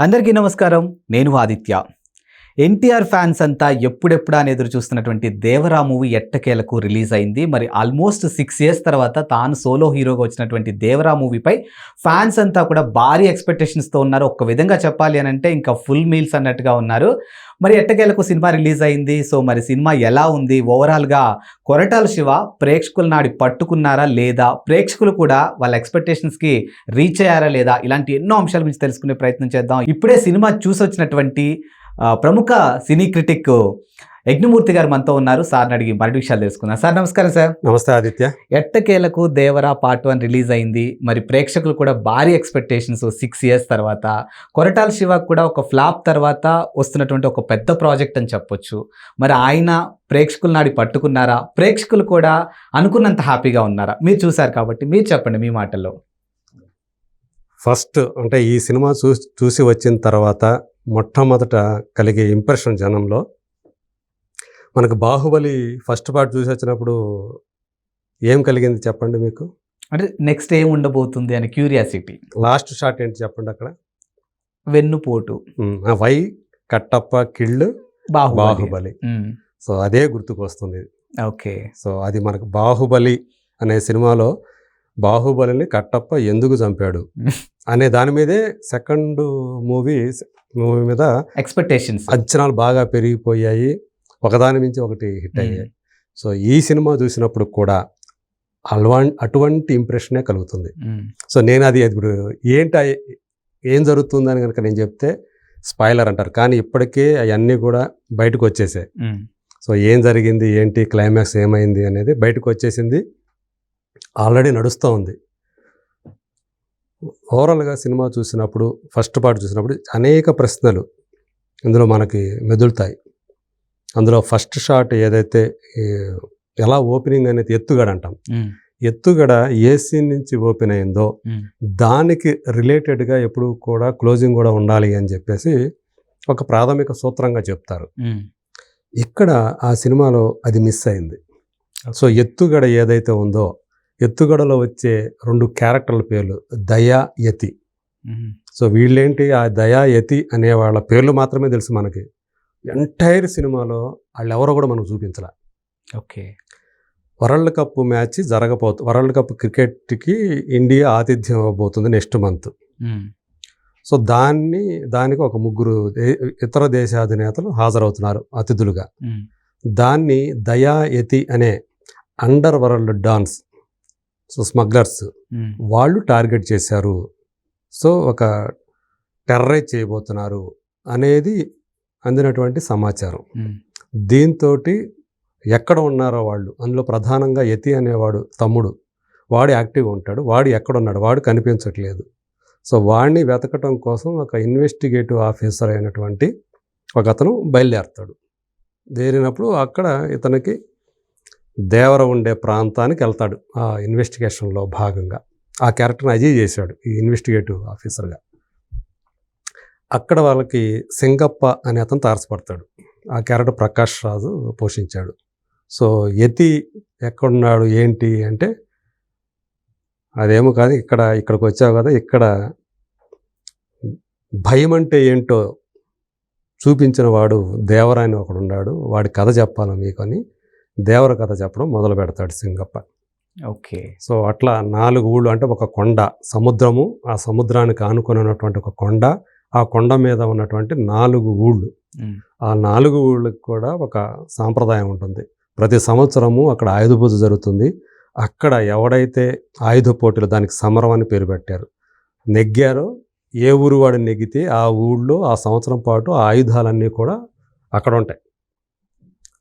అందరికీ నమస్కారం. నేను ఆదిత్య. ఎన్టీఆర్ ఫ్యాన్స్ అంతా ఎప్పుడెప్పుడా అని ఎదురు చూస్తున్నటువంటి దేవరా మూవీ ఎట్టకేలకు రిలీజ్ అయింది. మరి ఆల్మోస్ట్ సిక్స్ ఇయర్స్ తర్వాత తాను సోలో హీరోగా వచ్చినటువంటి దేవరా మూవీపై ఫ్యాన్స్ అంతా కూడా భారీ ఎక్స్పెక్టేషన్స్తో ఉన్నారు. ఒక విధంగా చెప్పాలి అని అంటే ఇంకా ఫుల్ మీల్స్ అన్నట్టుగా ఉన్నారు. మరి ఎట్టకేలకు సినిమా రిలీజ్ అయింది. సో మరి సినిమా ఎలా ఉంది? ఓవరాల్గా కొరటాల శివ ప్రేక్షకుల నాడి పట్టుకున్నారా లేదా? ప్రేక్షకులు కూడా వాళ్ళ ఎక్స్పెక్టేషన్స్కి రీచ్ అయ్యారా లేదా? ఇలాంటి ఎన్నో అంశాల గురించి తెలుసుకునే ప్రయత్నం చేద్దాం. ఇప్పుడే సినిమా చూసి వచ్చినటువంటి ప్రముఖ సినీ క్రిటిక్ యజ్ఞమూర్తి గారు మనతో ఉన్నారు. సార్ని అడిగి మరిన్ని విషయాలు తెలుసుకుందాం. సార్ నమస్కారం సార్. నమస్తే ఆదిత్య. ఎట్టకేలకు దేవరా పార్ట్ వన్ రిలీజ్ అయింది. మరి ప్రేక్షకులు కూడా భారీ ఎక్స్పెక్టేషన్స్ సిక్స్ ఇయర్స్ తర్వాత కొరటాల శివ కూడా ఒక ఫ్లాప్ తర్వాత వస్తున్నటువంటి ఒక పెద్ద ప్రాజెక్ట్ అని చెప్పొచ్చు. మరి ఆయన ప్రేక్షకుల నాడి పట్టుకున్నారా? ప్రేక్షకులు కూడా అనుకున్నంత హ్యాపీగా ఉన్నారా? మీరు చూసారు కాబట్టి మీరు చెప్పండి మీ మాటల్లో. ఫస్ట్ అంటే ఈ సినిమా చూసి చూసి వచ్చిన తర్వాత మొట్టమొదట కలిగే ఇంప్రెషన్ జనంలో మనకు బాహుబలి ఫస్ట్ పార్ట్ చూసి వచ్చినప్పుడు ఏం కలిగింది చెప్పండి మీకు? అంటే నెక్స్ట్ ఏం ఉండబోతుంది అని క్యూరియాసిటీ. లాస్ట్ షాట్ ఏంటి చెప్పండి అక్కడ? వెన్నుపోటు. Why Kattappa kill Baahubali. So అదే గుర్తుకు వస్తుంది ఓకే. సో అది మనకు బాహుబలి అనే సినిమాలో బాహుబలిని కట్టప్ప ఎందుకు చంపాడు? అనే దాని మీదే సెకండ్ మూవీ మూవీ మీద ఎక్స్పెక్టేషన్స్ అంచనాలు బాగా పెరిగిపోయాయి. ఒకదాని మించి ఒకటి హిట్ అయ్యాయి. సో ఈ సినిమా చూసినప్పుడు కూడా అలవా అటువంటి ఇంప్రెషనే కలుగుతుంది. సో నేను అది ఇప్పుడు ఏంటి ఏం జరుగుతుందని కనుక నేను చెప్తే స్పాయిలర్ అంటారు. కానీ ఇప్పటికే అవన్నీ కూడా బయటకు వచ్చేసాయి. సో ఏం జరిగింది ఏంటి క్లైమాక్స్ ఏమైంది అనేది బయటకు వచ్చేసింది. ఆల్రెడీ నడుస్తూ ఉంది. ఓవరాల్గా సినిమా చూసినప్పుడు ఫస్ట్ పార్ట్ చూసినప్పుడు అనేక ప్రశ్నలు ఇందులో మనకి మెదులుతాయి. అందులో ఫస్ట్ షాట్ ఏదైతే ఎలా ఓపెనింగ్ అనేది ఎత్తుగడ అంటాం. ఎత్తుగడ ఏ సీన్ నుంచి ఓపెన్ అయిందో దానికి రిలేటెడ్గా ఎప్పుడు కూడా క్లోజింగ్ కూడా ఉండాలి అని చెప్పేసి ఒక ప్రాథమిక సూత్రంగా చెప్తారు. ఇక్కడ ఆ సినిమాలో అది మిస్ అయింది. సో ఎత్తుగడ ఏదైతే ఉందో ఎత్తుగడలో వచ్చే రెండు క్యారెక్టర్ల పేర్లు దయా యతి. సో వీళ్ళేంటి? ఆ దయా యతి అనే వాళ్ళ పేర్లు మాత్రమే తెలుసు మనకి. ఎంటైర్ సినిమాలో వాళ్ళు ఎవరో కూడా మనకు చూపించాల. ఓకే. వరల్డ్ కప్ మ్యాచ్ జరగబోతు వరల్డ్ కప్ క్రికెట్కి ఇండియా ఆతిథ్యం ఇవ్వబోతుంది నెక్స్ట్ మంత్. సో దాన్ని దానికి ఒక ముగ్గురు ఇతర దేశాధినేతలు హాజరవుతున్నారు అతిథులుగా. దాన్ని దయాయతి అనే underworld dons so smugglers వాళ్ళు టార్గెట్ చేశారు. సో ఒక టెర్రరైజ్ చేయబోతున్నారు అనేది అందినటువంటి సమాచారం. దీంతో ఎక్కడ ఉన్నారో వాళ్ళు అందులో ప్రధానంగా యతి అనేవాడు తమ్ముడు వాడు యాక్టివ్గా ఉంటాడు వాడు ఎక్కడ ఉన్నాడు వాడు కనిపించట్లేదు. సో వాడిని వెతకటం కోసం ఒక ఇన్వెస్టిగేటివ్ ఆఫీసర్ అయినటువంటి ఒక అతను బయలుదేరుతాడు. దేరినప్పుడు అక్కడ ఇతనికి దేవర ఉండే ప్రాంతానికి వెళ్తాడు ఆ ఇన్వెస్టిగేషన్లో భాగంగా. ఆ క్యారెక్టర్ని అజయ్ చేశాడు ఈ ఇన్వెస్టిగేటివ్ ఆఫీసర్గా. అక్కడ వాళ్ళకి సింగప్ప అనే అతను తారసపడతాడు. ఆ క్యారెక్టర్ ప్రకాష్ రాజు పోషించాడు. సో యతి ఎక్కడున్నాడు ఏంటి అంటే అదేమో కాదు ఇక్కడ ఇక్కడికి వచ్చావు కదా ఇక్కడ భయం అంటే ఏంటో చూపించిన వాడు దేవరాయని ఒకడున్నాడు వాడి కథ చెప్పాలి మీకు అని దేవర కథ చెప్పడం మొదలు పెడతాడు సింగప్ప. ఓకే. సో అట్లా నాలుగు ఊళ్ళు అంటే ఒక కొండ సముద్రము ఆ సముద్రానికి ఆనుకొని ఉన్నటువంటి ఒక కొండ ఆ కొండ మీద ఉన్నటువంటి నాలుగు ఊళ్ళు. ఆ నాలుగు ఊళ్ళకి కూడా ఒక సాంప్రదాయం ఉంటుంది. ప్రతి సంవత్సరము అక్కడ ఆయుధ పూజ జరుగుతుంది. అక్కడ ఎవడైతే ఆయుధ పోటీలు దానికి సమరం అని పేరు పెట్టారు నెగ్గారో ఏ ఊరు వాడు నెగ్గితే ఆ ఊళ్ళో ఆ సంవత్సరం పాటు ఆ ఆయుధాలన్నీ కూడా అక్కడ ఉంటాయి.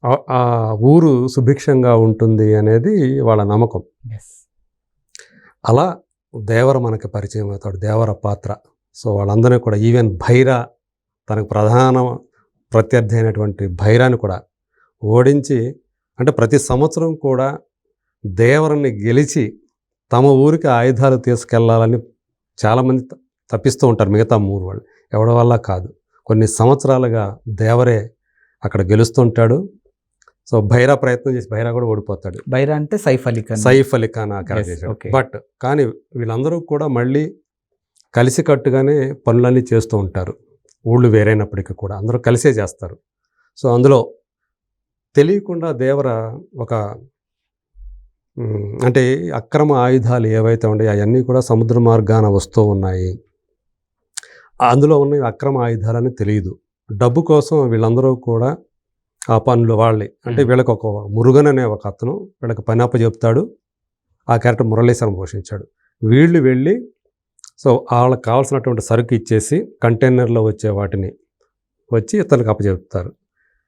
ఆ- ఊరు సుభిక్షంగా ఉంటుంది అనేది వాళ్ళ నమ్మకం. అలా దేవర మనకి పరిచయం అవుతాడు దేవర పాత్ర. సో వాళ్ళందరినీ కూడా ఈవెన్ భైరా తనకు ప్రధాన ప్రత్యర్థి అయినటువంటి భైరాని కూడా ఓడించి అంటే ప్రతి సంవత్సరం కూడా దేవరని గెలిచి తమ ఊరికి ఆయుధాలు తీసుకెళ్ళాలని చాలామంది తప్పిస్తూ ఉంటారు. మిగతా మూడు వాళ్ళు. ఎవడి వల్ల కాదు. కొన్ని సంవత్సరాలుగా దేవరే అక్కడ గెలుస్తుంటాడు. సో భైరా ప్రయత్నం చేసి భైరా కూడా ఓడిపోతాడు. బైరా అంటే సైఫ్ అలీ ఖాన్. సైఫ్ అలీ ఖాన్. బట్ కానీ వీళ్ళందరూ కూడా మళ్ళీ కలిసికట్టుగానే పనులన్నీ చేస్తూ ఉంటారు. ఊళ్ళు వేరైనప్పటికీ కూడా అందరూ కలిసే చేస్తారు. సో అందులో తెలియకుండా దేవర ఒక అంటే అక్రమ ఆయుధాలు ఏవైతే ఉన్నాయో అవన్నీ కూడా సముద్ర మార్గాన వస్తూ ఉన్నాయి. అందులో ఉన్న అక్రమ ఆయుధాలని తెలియదు. డబ్బు కోసం వీళ్ళందరూ కూడా ఆ పనులు వాళ్ళే. అంటే. వీళ్ళకి ఒక మురుగన్ అనే ఒక అతను వీళ్ళకి పని చెప్తాడు ఆ క్యారెక్టర్ మురళీశ్వరం పోషించాడు. వీళ్ళు వెళ్ళి సో వాళ్ళకి కావాల్సినటువంటి సరుకు ఇచ్చేసి కంటైనర్లో వచ్చే వాటిని వచ్చి ఇతనికి అప్పచెప్తారు.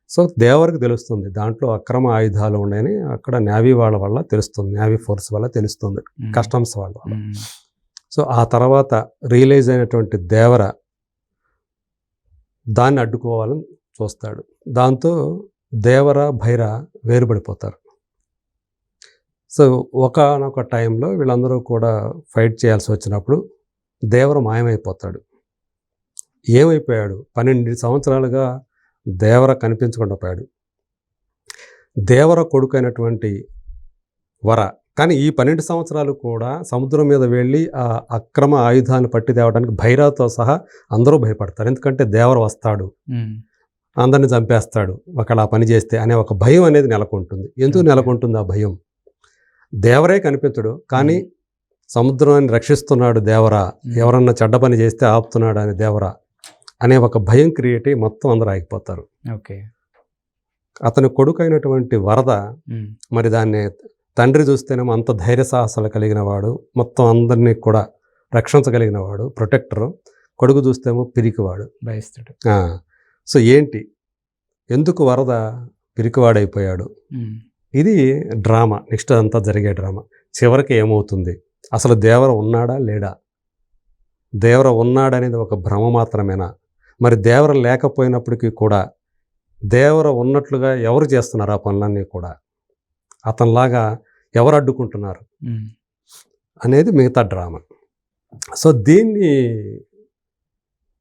సో దేవరికి తెలుస్తుంది. దాంట్లో అక్రమ ఆయుధాలు ఉన్నాయని అక్కడ నేవీ వాళ్ళ వల్ల తెలుస్తుంది. నేవీ ఫోర్స్ వల్ల తెలుస్తుంది. కస్టమ్స్ వాళ్ళ వల్ల. సో ఆ తర్వాత రియలైజ్ అయినటువంటి దేవర దాన్ని అడ్డుకోవాలని చూస్తాడు. దాంతో దేవర భైర వేరుపడిపోతారు. సో ఒకనొక టైంలో వీళ్ళందరూ కూడా ఫైట్ చేయాల్సి వచ్చినప్పుడు దేవర మాయమైపోతాడు. ఏమైపోయాడు? పన్నెండు సంవత్సరాలుగా దేవర కనిపించకుండా పోయాడు. దేవర కొడుకైనటువంటి వర. కానీ ఈ పన్నెండు సంవత్సరాలు కూడా సముద్రం మీద వెళ్ళి ఆ అక్రమ ఆయుధాన్ని పట్టి తేవడానికి భైరాతో సహా అందరూ భయపడతారు. ఎందుకంటే దేవర వస్తాడు. అందరిని చంపేస్తాడు. ఒకళ్ళ ఆ పని చేస్తే అనే ఒక భయం అనేది నెలకొంటుంది. ఎందుకు. నెలకొంటుంది ఆ భయం? దేవరే కనిపించడు కానీ సముద్రాన్ని రక్షిస్తున్నాడు దేవరా. ఎవరన్నా చెడ్డ పని చేస్తే ఆపుతున్నాడు అని దేవరా అనే ఒక భయం క్రియేట్ అయ్యి మొత్తం అందరూ ఆగిపోతారు. ఓకే. అతని కొడుకు అయినటువంటి వరద మరి దాన్ని తండ్రి చూస్తేనేమో అంత ధైర్య సాహసాలు కలిగిన వాడు మొత్తం అందరినీ కూడా రక్షించగలిగిన వాడు ప్రొటెక్టరు. కొడుకు చూస్తేమో పిరికివాడు. భయస్తుడు సో ఏంటి? ఎందుకు వరద పిరికివాడైపోయాడు? ఇది డ్రామా. నెక్స్ట్ అంతా జరిగే డ్రామా. చివరికి ఏమవుతుంది? అసలు దేవర ఉన్నాడా? లేడా? దేవర ఉన్నాడనేది ఒక భ్రమ మాత్రమేనా? మరి దేవర లేకపోయినప్పటికీ కూడా దేవర ఉన్నట్లుగా ఎవరు చేస్తున్నారు ఆ పనులన్నీ కూడా? అతనిలాగా ఎవరు అడ్డుకుంటున్నారు? అనేది మిగతా డ్రామా. సో దీన్ని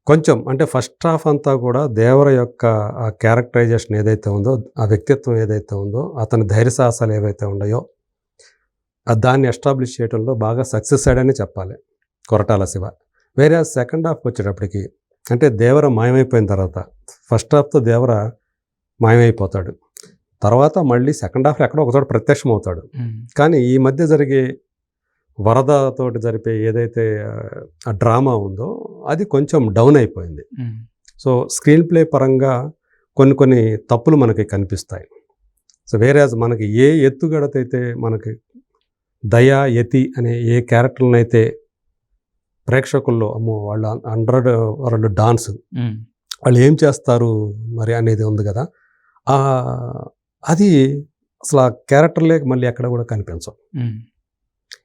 కొంచెం అంటే ఫస్ట్ హాఫ్ అంతా కూడా దేవర యొక్క ఆ క్యారెక్టరైజేషన్ ఏదైతే ఉందో ఆ వ్యక్తిత్వం ఏదైతే ఉందో అతని ధైర్య సాహసాలు ఏవైతే ఉన్నాయో దాన్ని ఎస్టాబ్లిష్ చేయడంలో బాగా సక్సెస్ అయ్యాడని చెప్పాలి కొరటాల శివ. వేరే సెకండ్ హాఫ్ వచ్చేటప్పటికి అంటే దేవర మాయమైపోయిన తర్వాత ఫస్ట్ హాఫ్తో దేవర మాయమైపోతాడు. తర్వాత మళ్ళీ సెకండ్ హాఫ్ ఎక్కడో ఒకచోట ప్రత్యక్షం అవుతాడు కానీ ఈ మధ్య జరిగే వరదతోటి జరిపే ఏదైతే ఆ, డ్రామా ఉందో అది కొంచెం డౌన్ అయిపోయింది. సో స్క్రీన్ ప్లే పరంగా కొన్ని కొన్ని తప్పులు మనకి కనిపిస్తాయి. సో వేరే మనకి ఏ ఎత్తుగడతైతే మనకి దయా యతి అనే ఏ క్యారెక్టర్లను అయితే ప్రేక్షకుల్లో అమ్మో వాళ్ళ హండ్రెడ్ వాళ్ళు డాన్స్ వాళ్ళు ఏం చేస్తారు మరి అనేది ఉంది కదా అది అసలు ఆ క్యారెక్టర్లే మళ్ళీ ఎక్కడ కూడా కనిపించవు.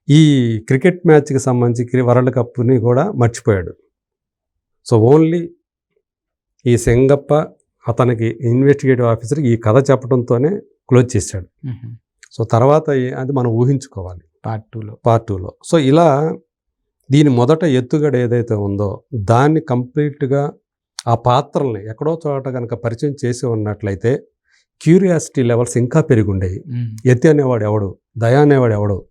ఈ క్రికెట్ మ్యాచ్కి సంబంధించి వరల్డ్ కప్ని కూడా మర్చిపోయాడు. సో ఓన్లీ ఈ సెంగప్ప అతనికి ఇన్వెస్టిగేటివ్ ఆఫీసర్ ఈ కథ చెప్పడంతోనే క్లోజ్ చేశాడు. సో తర్వాత అది మనం ఊహించుకోవాలి. పార్ట్ టూలో. పార్ట్ టూలో. సో ఇలా దీని మొదట ఎత్తుగడ ఏదైతే ఉందో దాన్ని కంప్లీట్గా ఆ పాత్రల్ని ఎక్కడో చోట కనుక పరిచయం చేసి ఉన్నట్లయితే క్యూరియాసిటీ లెవెల్స్ ఇంకా పెరిగి ఉండేవి. యతి అనేవాడు ఎవడు? దయా అనేవాడు ఎవడు?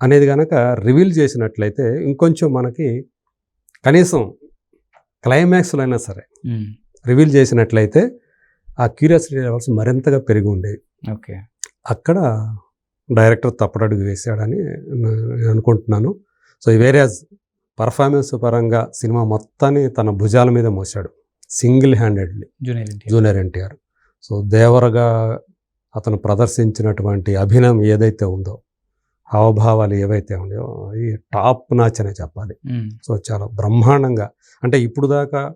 అనేది కనుక రివీల్ చేసినట్లయితే ఇంకొంచెం మనకి కనీసం క్లైమాక్స్లో అయినా సరే రివీల్ చేసినట్లయితే ఆ క్యూరియాసిటీ లెవెల్స్ మరింతగా పెరిగి ఉండేవి ఓకే. అక్కడ డైరెక్టర్ తప్పడడుగు వేశాడని నేను అనుకుంటున్నాను. సో వేరే పర్ఫార్మెన్స్ పరంగా సినిమా మొత్తాన్ని తన భుజాల మీద మోసాడు single handedly. Junior NTR. So దేవరగా అతను ప్రదర్శించినటువంటి అభినయం ఏదైతే ఉందో హావభావాలు ఏవైతే ఉన్నాయో ఈ టాప్ నాచ్ అనే చెప్పాలి. సో చాలా బ్రహ్మాండంగా అంటే ఇప్పుడు దాకా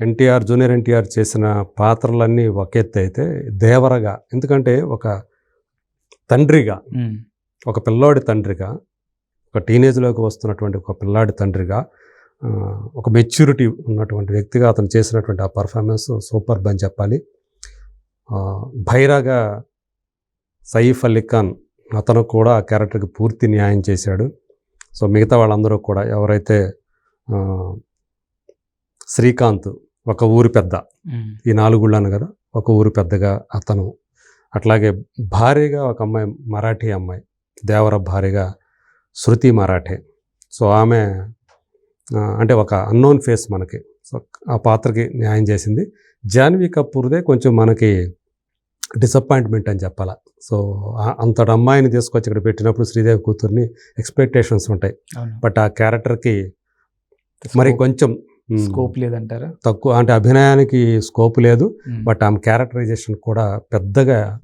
ఎన్టీఆర్ జూనియర్ ఎన్టీఆర్ చేసిన పాత్రలన్నీ ఒక ఎత్తు అయితే దేవరగా ఎందుకంటే ఒక తండ్రిగా ఒక పిల్లాడి తండ్రిగా ఒక టీనేజ్లోకి వస్తున్నటువంటి ఒక పిల్లాడి తండ్రిగా ఒక మెచ్యూరిటీ ఉన్నటువంటి వ్యక్తిగా అతను చేసినటువంటి ఆ పర్ఫార్మెన్స్ సూపర్ అని చెప్పాలి. భైరాగా సయీఫ్ అలీ ఖాన్ అతను కూడా ఆ క్యారెక్టర్కి పూర్తి న్యాయం చేశాడు. సో మిగతా వాళ్ళందరూ కూడా ఎవరైతే శ్రీకాంత్ ఒక ఊరి పెద్ద ఈ నాలుగుళ్ళను కదా ఒక ఊరు పెద్దగా అతను. అట్లాగే భార్యగా ఒక అమ్మాయి మరాఠీ అమ్మాయి దేవర భార్యగా శృతి మరాఠే. సో ఆమె అంటే ఒక అన్నోన్ ఫేస్ మనకి. సో ఆ పాత్రకి న్యాయం చేసింది. జాన్వీ కపూర్దే కొంచెం మనకి డిసప్పాయింట్మెంట్ అని చెప్పాలా. సో అంతటి అమ్మాయిని తీసుకొచ్చి ఇక్కడ పెట్టినప్పుడు శ్రీదేవి కూతుర్ని ఎక్స్పెక్టేషన్స్ ఉంటాయి. బట్ ఆ క్యారెక్టర్కి మరి కొంచెం స్కోప్ లేదంటారా? తక్కువ అంటే అభినయానికి స్కోప్ లేదు బట్ ఆమె క్యారెక్టరైజేషన్ కూడా పెద్దగా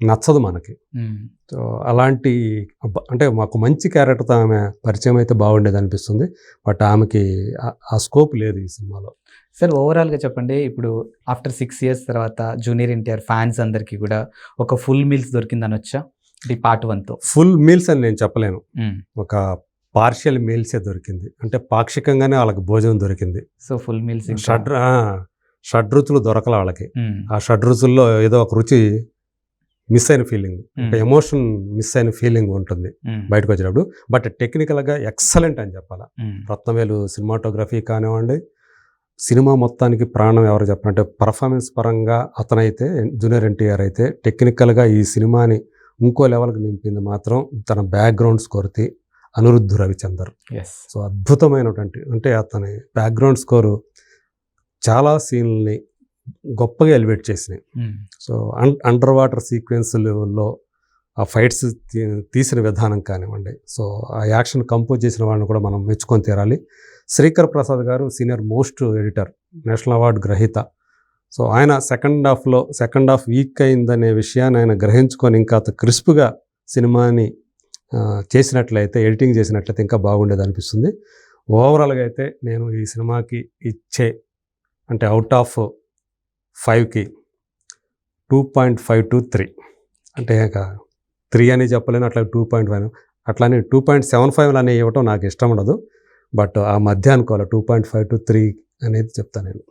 నచ్చదు మనకి. సో అలాంటి అంటే మాకు మంచి క్యారెక్టర్తో ఆమె పరిచయం అయితే బాగుండేది అనిపిస్తుంది బట్ ఆమెకి ఆ స్కోప్ లేదు ఈ సినిమాలో. సార్ ఓవరాల్గా చెప్పండి. ఇప్పుడు ఆఫ్టర్ సిక్స్ ఇయర్స్ తర్వాత జూనియర్ ఎన్టీఆర్ ఫ్యాన్స్ అందరికీ కూడా ఒక ఫుల్ మీల్స్ దొరికింది అనొచ్చా ఈ పార్ట్ వన్తో ఫుల్ మీల్స్ అని నేను చెప్పలేను. ఒక పార్షియల్ మీల్సే దొరికింది. అంటే పాక్షికంగానే వాళ్ళకి భోజనం దొరికింది. సో ఫుల్ మీల్స్ షడ్ ఆ, షడ్రుచులు దొరకల వాళ్ళకి. ఆ షడ్రుచుల్లో ఏదో ఒక రుచి మిస్ అయిన ఫీలింగ్ ఒక ఎమోషన్ మిస్ అయిన ఫీలింగ్ ఉంటుంది బయటకు వచ్చినప్పుడు బట్ టెక్నికల్గా ఎక్సలెంట్ అని చెప్పాలి. రత్నవేలు సినిమాటోగ్రఫీ కానివ్వండి సినిమా మొత్తానికి ప్రాణం ఎవరు చెప్పాలంటే పర్ఫార్మెన్స్ పరంగా అతనైతే జూనియర్ ఎన్టీఆర్ అయితే టెక్నికల్గా ఈ సినిమాని ఇంకో లెవెల్కి నింపింది మాత్రం తన బ్యాక్గ్రౌండ్ స్కోర్తి అనిరుద్ధు రవిచందర్. సో అద్భుతమైనటువంటి అంటే అతని బ్యాక్గ్రౌండ్ స్కోరు చాలా సీన్లని గొప్పగా ఎలివేట్ చేసినాయి. సో అండర్ వాటర్ సీక్వెన్స్లో ఆ ఫైట్స్ తీసిన విధానం కానివ్వండి. సో ఆ యాక్షన్ కంపోజ్ చేసిన వాళ్ళని కూడా మనం మెచ్చుకొని తీరాలి. Sreekar Prasad garu senior most editor national award గ్రహీత. సో ఆయన సెకండ్ హాఫ్లో సెకండ్ హాఫ్ వీక్ అయిందనే విషయాన్ని ఆయన గ్రహించుకొని ఇంకా అంత క్రిస్ప్గా సినిమాని చేసినట్లయితే ఎడిటింగ్ చేసినట్లయితే ఇంకా బాగుండేది అనిపిస్తుంది. ఓవరాల్గా అయితే నేను ఈ సినిమాకి ఇచ్చే అంటే అవుట్ ఆఫ్ ఫైవ్కి two point five to three. అంటే ఇంకా త్రీ అని చెప్పలేను అట్లా టూ పాయింట్ ఫైవ్ అట్లానే టూ పాయింట్ సెవెన్ ఫైవ్ అనేవి ఇవ్వటం నాకు ఇష్టం ఉండదు. బట్ ఆ మధ్య అనుకోవాలి two point five to three అనేది చెప్తాను నేను.